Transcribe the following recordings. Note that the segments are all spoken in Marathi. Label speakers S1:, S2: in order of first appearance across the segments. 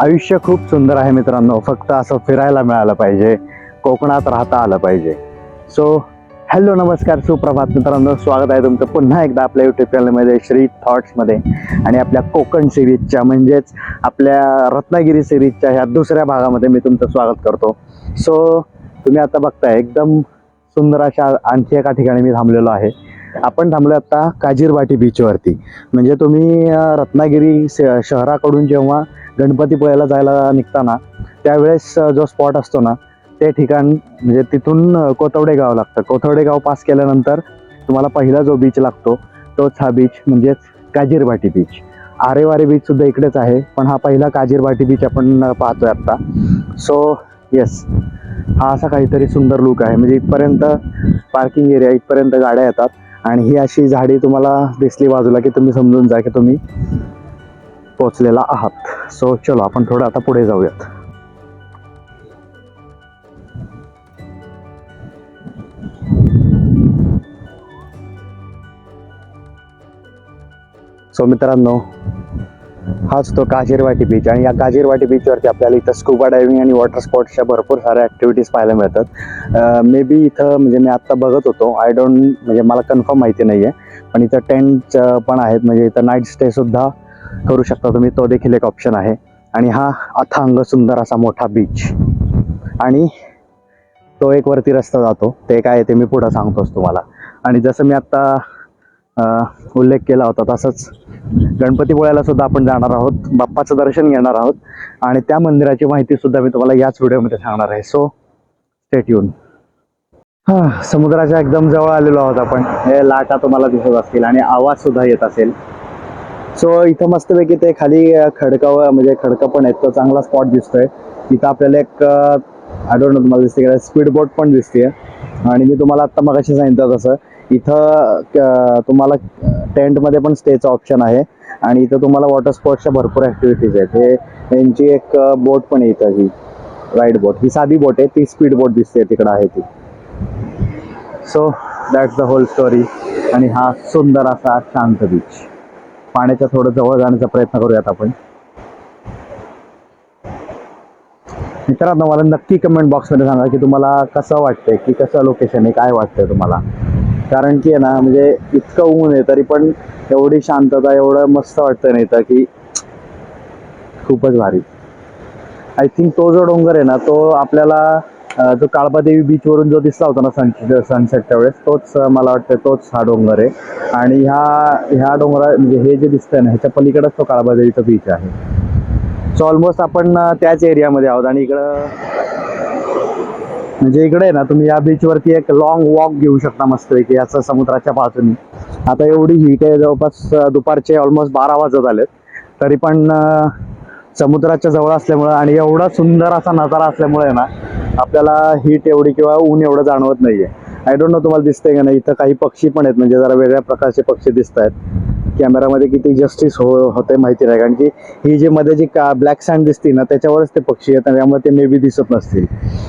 S1: आयुष्य खूप सुंदर आहे मित्रांनो. फक्त असं फिरायला मिळालं पाहिजे. कोकणात राहता आलं पाहिजे. सो हॅलो नमस्कार सुप्रभात मित्रांनो. स्वागत आहे तुमचं पुन्हा एकदा आपल्या युट्यूब चॅनलमध्ये श्री थॉट्समध्ये आणि आपल्या कोकण सिरीजच्या म्हणजेच आपल्या रत्नागिरी सिरीजच्या ह्या दुसऱ्या भागामध्ये मी तुमचं स्वागत करतो. सो तुम्ही आता बघताय एकदम सुंदर अशा आणखी एका ठिकाणी मी थांबलेलो आहे. आपण थांबलो आता काजीरवाटी बीचवरती म्हणजे तुम्ही रत्नागिरी श- शहराकडून जेव्हा गणपतीपुळ्याला जायला निघताना त्यावेळेस जो स्पॉट असतो ना ते ठिकाण म्हणजे तिथून कोथवडे गाव लागतं. कोथवडे गाव पास केल्यानंतर तुम्हाला पहिला जो बीच लागतो तोच हा बीच म्हणजेच काजीरवाटी बीच आरेवारे बीच सुद्धा इकडेच आहे पण हा पहिला काजीरवाटी बीच आपण पाहतोय आत्ता सो येस हा असा काहीतरी सुंदर लुक आहे. म्हणजे इथपर्यंत पार्किंग एरिया इथपर्यंत गाड्या येतात. आणि ही अशी झाडी तुम्हाला दिसली बाजूला की तुम्ही समजून जा की तुम्ही पोचलेला आहात. सो चलो आपण थोडं आता पुढे जाऊयात. सो मित्रांनो हाच तो काजीरवाटी बीच आणि या काजीरवाटी बीचवरती आपल्याला इथं स्कुबा डायव्हिंग आणि वॉटर स्पोर्ट्सच्या भरपूर साऱ्या ॲक्टिव्हिटीज पाहायला मिळतात. मे बी इथं म्हणजे मी आत्ता बघत होतो. आय डोंट म्हणजे मला कन्फर्म माहिती नाही आहे पण इथं टेंट पण आहेत. म्हणजे इथं नाईट स्टेसुद्धा करू शकता तुम्ही. तो देखील एक ऑप्शन आहे. आणि हा अथांग सुंदर असा मोठा बीच आणि तो एक वरती रस्ता जातो. ते काय आहे ते मी पुढं सांगतोच तुम्हाला. आणि जसं मी आत्ता उल्लेख केला होता. तसंच गणपतीपुळ्याला सुद्धा आपण जाणार आहोत. बाप्पाचं दर्शन घेणार आहोत. आणि त्या मंदिराची माहिती सुद्धा मी तुम्हाला याच व्हिडिओमध्ये सांगणार आहे. सो स्टेट येऊन हा समुद्राच्या एकदम जवळ आलेलो आहोत आपण. हे लाटा तुम्हाला दिसत असतील आणि आवाज सुद्धा येत असेल. सो इथं मस्तपैकी ते खाली अं, खडकावर म्हणजे खडकं पण आहेत. तो चांगला स्पॉट दिसतोय. इथं आपल्याला एक आय डोंट नो तुम्हाला दिसते स्पीड बोट पण दिसते आणि मी तुम्हाला आत्ता मगाशी सांगितलं तसं. इथं तुम्हाला टेंटमध्ये पण स्टेचं ऑप्शन आहे. आणि इथं तुम्हाला वॉटर स्पोर्ट्सच्या भरपूर ॲक्टिव्हिटीज आहेत. हे यांची एक बोट पण आहे इथं ही. राईड बोट. ही साधी बोट आहे. ती स्पीड बोट दिसते तिकडं आहे ती. So that's the whole story आणि हा सुंदर असा शांत बीच पाण्याच्या थोडं जवळ जाण्याचा प्रयत्न करूयात आपण. मित्रांनो मला नक्की कमेंट बॉक्समध्ये सांगा की तुम्हाला कसं वाटतंय? की कसं लोकेशन आहे? काय वाटतंय तुम्हाला? कारण की आहे ना म्हणजे इतकं ऊन आहे तरी पण एवढी शांतता एवढं मस्त वाटतं नाही तर की खूपच भारी. आय थिंक तो जो डोंगर आहे ना तो आपल्याला जो काळबादेवी बीचवरून जो दिसला होता ना सन सनसेटच्या वेळेस तोच मला वाटतं तोच हा डोंगर आहे. आणि ह्या ह्या डोंगरा म्हणजे हे जे दिसतंय ना ह्याच्या पलीकडेच तो काळबादेवीचा बीच आहे. सो ऑलमोस्ट आपण त्याच एरियामध्ये आहोत आणि इकडं म्हणजे इकडे ना तुम्ही या बीचवरती एक लॉंग वॉक घेऊ शकता मस्तपैकी असं समुद्राच्या बाजूनी आता एवढी हीट आहे जवळपास दुपारचे ऑलमोस्ट बारा वाजत आलेत. तरी पण समुद्राच्या जवळ असल्यामुळं आणि एवढा सुंदर असा नजारा असल्यामुळे ना आपल्याला हीट एवढी किंवा ऊन एवढं जाणवत नाहीये. आय डोंट नो तुम्हाला दिसतंय का नाही इथं काही पक्षी पण आहेत म्हणजे जरा वेगळ्या प्रकारचे पक्षी दिसत आहेत कॅमेरामध्ये किती जस्टिस हो होते माहिती नाही. कारण की ही जी मध्ये जी का ब्लॅक सँड दिसते ना त्याच्यावरच ते पक्षी आहेत त्यामुळे ते मे बी दिसत नसतील.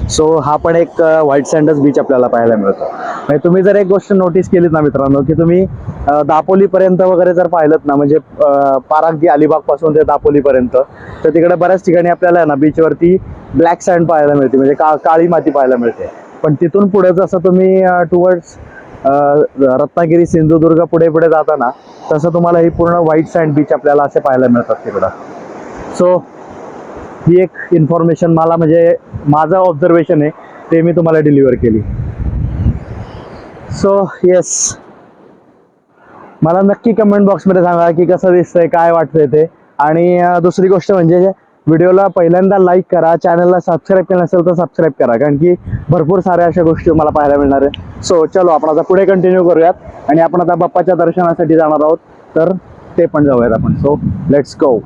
S1: सो हा पण एक व्हाईट सँडच बीच आपल्याला पाहायला मिळतो. म्हणजे तुम्ही जर एक गोष्ट नोटीस केलीत ना मित्रांनो की तुम्ही दापोलीपर्यंत वगैरे जर पाहिलं ना म्हणजे अं, पारागदी अलिबागपासून ते दापोलीपर्यंत तर तिकडे बऱ्याच ठिकाणी आपल्याला आहे ना बीचवरती ब्लॅक सँड पाहायला मिळते. म्हणजे का काळी माती पाहायला मिळते. पण तिथून पुढे जसं तुम्ही टुवर्ड्स रत्नागिरी सिंधुदुर्ग पुढे पुढे जाताना तसं तुम्हाला ही पूर्ण व्हाईट सँड बीच आपल्याला असे पाहायला मिळतात तिकडं. सो ही एक इन्फॉर्मेशन मला म्हणजे माझं ऑब्झर्वेशन आहे ते मी तुम्हाला डिलिव्हर केली. सो येस मला नक्की कमेंट बॉक्समध्ये सांगा की कसं दिसतंय काय वाटतंय ते. आणि दुसरी गोष्ट म्हणजे व्हिडिओला पहिल्यांदा लाईक करा चॅनलला सबस्क्राईब केलं नसेल तर सबस्क्राईब करा कारण की भरपूर साऱ्या अशा गोष्टी मला पाहायला मिळणार आहे. सो चलो आपण आता पुढे कंटिन्यू करूयात आणि आपण आता बाप्पाच्या दर्शनासाठी जाणार आहोत. तर ते पण जाऊयात आपण. सो लेट्स गो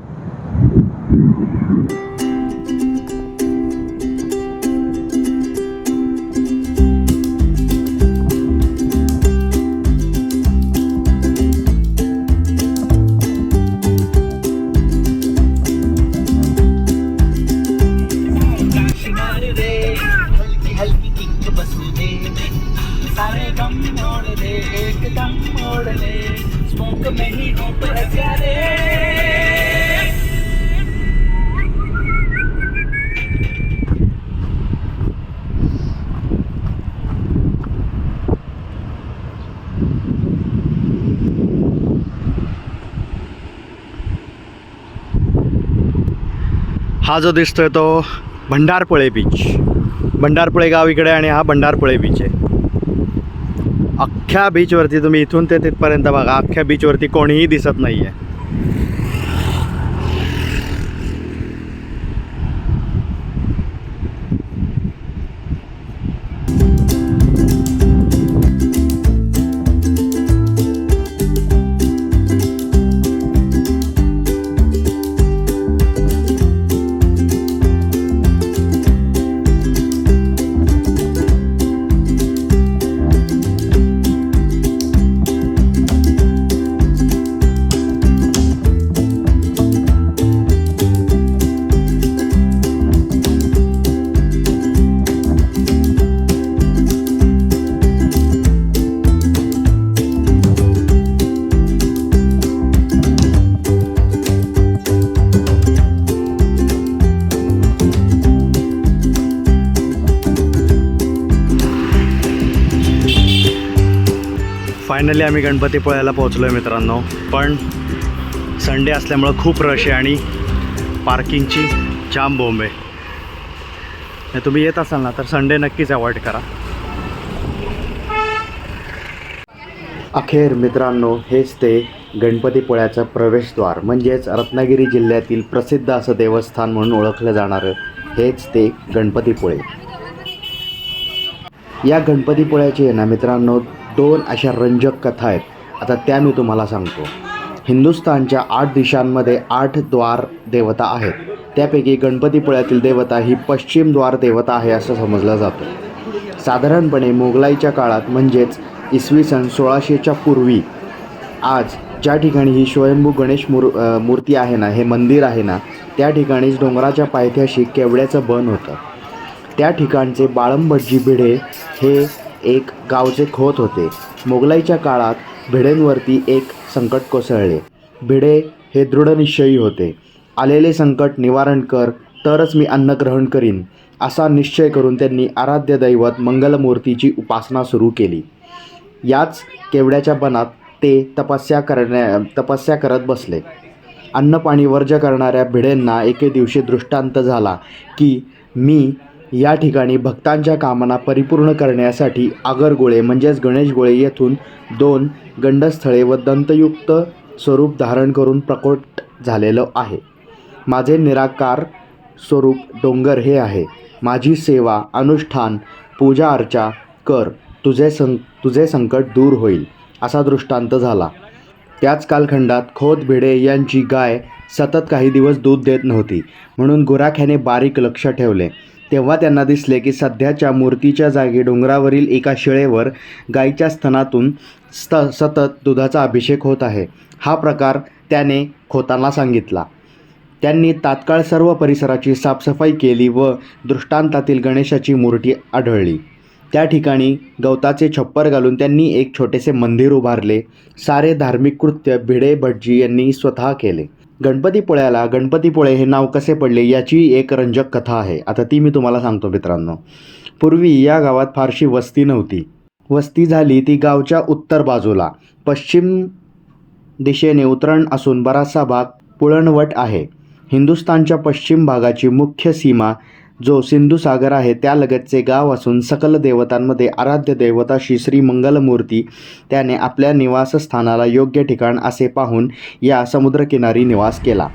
S2: हा
S1: जो दिसतोय तो भंडारपुळे बीच भंडारपुळे गाव इकडे आणि हा भंडारपुळे बीच आहे. अख्ख्या बीचवरती तुम्ही इथून ते तिथपर्यंत बघा. अख्ख्या बीचवरती कोणीही दिसत नाही आहे फायनली आम्ही गणपतीपुळ्याला पोहोचलो आहे मित्रांनो. पण संडे असल्यामुळं खूप रश आहे आणि पार्किंगची जाम बोंब आहे. तुम्ही येत असाल ना तर संडे नक्कीच अवॉइड करा. अखेर मित्रांनो हेच ते गणपतीपुळ्याचं प्रवेशद्वार म्हणजेच रत्नागिरी जिल्ह्यातील प्रसिद्ध असं देवस्थान म्हणून ओळखलं जाणारं हेच ते गणपतीपुळे. या गणपतीपुळ्याची आहे ना मित्रांनो दोन अशा रंजक कथा आहेत. आता त्या मी तुम्हाला सांगतो. हिंदुस्थानच्या आठ दिशांमध्ये आठ द्वार देवता आहेत. त्यापैकी गणपतीपुळ्यातील देवता ही पश्चिम द्वार देवता आहे असं समजलं जातं. साधारणपणे मोगलाईच्या काळात म्हणजेच इसवी सन सोळाशेच्या पूर्वी आज ज्या ठिकाणी ही स्वयंभू गणेश मूर मूर्ती आहे ना हे मंदिर आहे ना त्या ठिकाणीच डोंगराच्या पायथ्याशी केवड्याचं बन होतं. त्या ठिकाणचे बाळंबटजी भिडे हे एक गावचे खोत होते. मोगलाईच्या काळात भिडेंवरती एक संकट कोसळले. भिडे हे दृढनिश्चयी होते. आलेले संकट निवारण कर तरच मी अन्न ग्रहण करीन असा निश्चय करून त्यांनी आराध्य दैवत मंगलमूर्तीची उपासना सुरू केली. याच केवड्याच्या बनात ते तपस्या करण्या तपस्या करत बसले. अन्नपाणी वर्ज करणाऱ्या भिडेंना एके दिवशी दृष्टांत झाला की मी या ठिकाणी भक्तांच्या कामना परिपूर्ण करण्यासाठी आगरगोळे म्हणजेच गणेश गोळे येथून दोन गंडस्थळे व दंतयुक्त स्वरूप धारण करून प्रकट झालेलं आहे. माझे निराकार स्वरूप डोंगर हे आहे. माझी सेवा अनुष्ठान पूजा अर्चा कर तुझे सं तुझे संकट दूर होईल असा दृष्टांत झाला. त्याच कालखंडात खोत भिडे यांची गाय सतत काही दिवस दूध देत नव्हती म्हणून गुराख्याने बारीक लक्ष ठेवले. तेव्हा त्यांना दिसले की सध्याच्या मूर्तीच्या जागी डोंगरावरील एका शिळेवर गाईच्या स्तनातून स्त सतत दुधाचा अभिषेक होत आहे. हा प्रकार त्याने खोतांना सांगितला. त्यांनी तात्काळ सर्व परिसराची साफसफाई केली व दृष्टांतातील गणेशाची मूर्ती आढळली. त्या ठिकाणी गवताचे छप्पर घालून त्यांनी एक छोटेसे मंदिर उभारले. सारे धार्मिक कृत्य भिडे भटजी यांनी स्वतः केले. गणपतीपुळ्याला गणपतीपुळे हे नाव कसे पडले याची एक रंजक कथा आहे. आता ती मी तुम्हाला सांगतो मित्रांनो. पूर्वी या गावात फारशी वस्ती नव्हती. वस्ती झाली ती गावच्या उत्तर बाजूला. पश्चिम दिशेने उतरण असून बराचसा भाग पुळणवट आहे. हिंदुस्थानच्या पश्चिम भागाची मुख्य सीमा जो सिंधू सागर आहे त्यालगतचे गाव असून सकल देवतांमध्ये आराध्य देवता श्री श्री मंगलमूर्ती त्याने आपल्या निवासस्थानाला योग्य ठिकाण असे पाहून या समुद्रकिनारी निवास केला.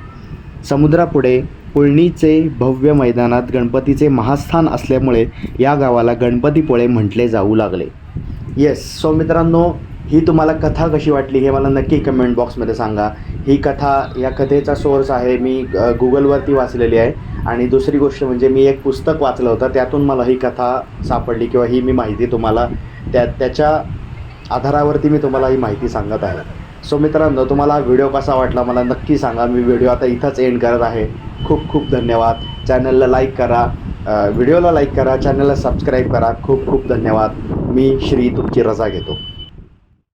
S1: समुद्रापुढे पुळणीचे भव्य मैदानात गणपतीचे महास्थान असल्यामुळे या गावाला गणपतीपुळे म्हटले जाऊ लागले. येस सो मित्रांनो ही तुम्हाला कथा कशी वाटली हे मला नक्की कमेंट बॉक्समध्ये सांगा. ही कथा या कथेचा सोर्स आहे मी गुगलवरती वाचलेली आहे. आणि दुसरी गोष्ट म्हणजे मी एक पुस्तक वाचलं होतं त्यातून मला ही कथा सापडली किंवा ही मी माहिती तुम्हाला त्या त्याच्या आधारावरती मी तुम्हाला ही माहिती सांगत आहे. सो मित्रांनो तुम्हाला व्हिडिओ कसा वाटला मला नक्की सांगा. मी व्हिडिओ आता इथंच एंड करत आहे. खूप खूप धन्यवाद. चॅनलला लाईक करा. व्हिडिओला लाईक करा. चॅनलला सबस्क्राईब करा. खूप खूप धन्यवाद. मी श्री तुमची रजा घेतो.